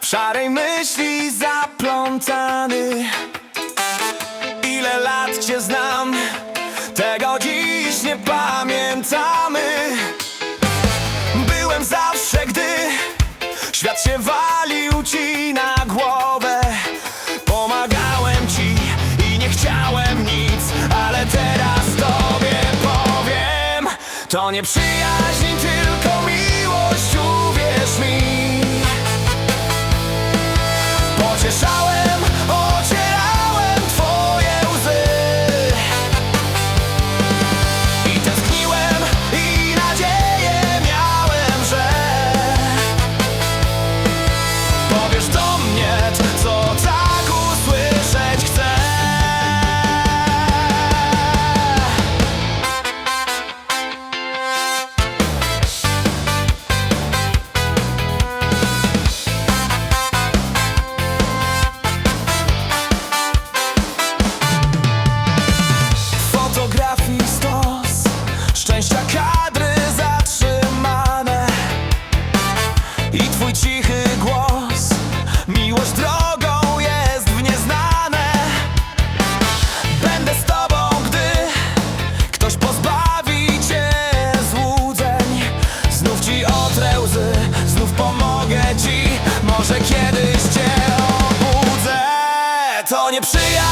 W szarej myśli zaplątany. Ile lat cię znam Tego dziś nie pamiętamy. Byłem zawsze, gdy Świat się walił ci na głowę. Pomagałem ci i nie chciałem nic Ale teraz tobie powiem To nie przyjaźń, twój cichy głos Miłość drogą jest w nieznane. Będę z tobą, gdy Ktoś pozbawi cię złudzeń. Znów ci otrę łzy Znów pomogę ci. Może kiedyś cię obudzę. To nie przyjaźń,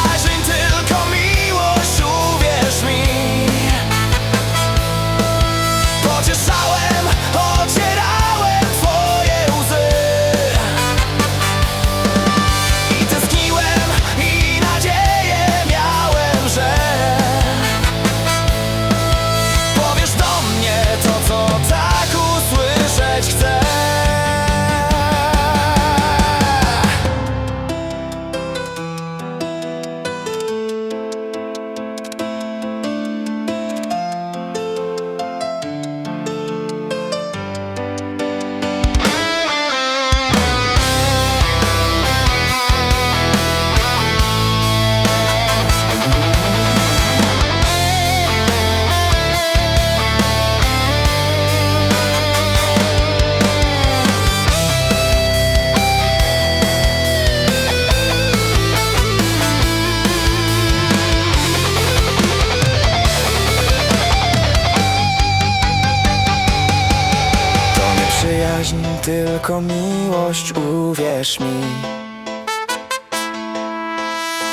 tylko miłość, uwierz mi.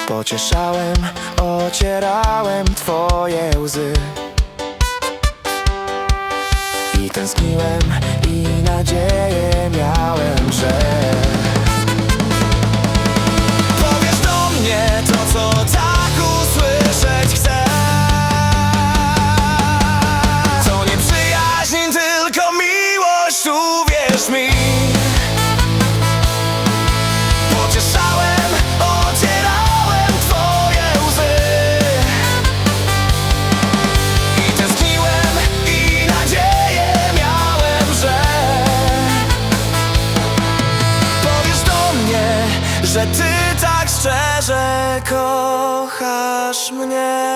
Pocieszałem, ocierałem twoje łzy. I tęskniłem i Pocieszałem, ocierałem twoje łzy. I tęskniłem i nadzieję miałem, że Powiesz do mnie, że ty tak szczerze kochasz mnie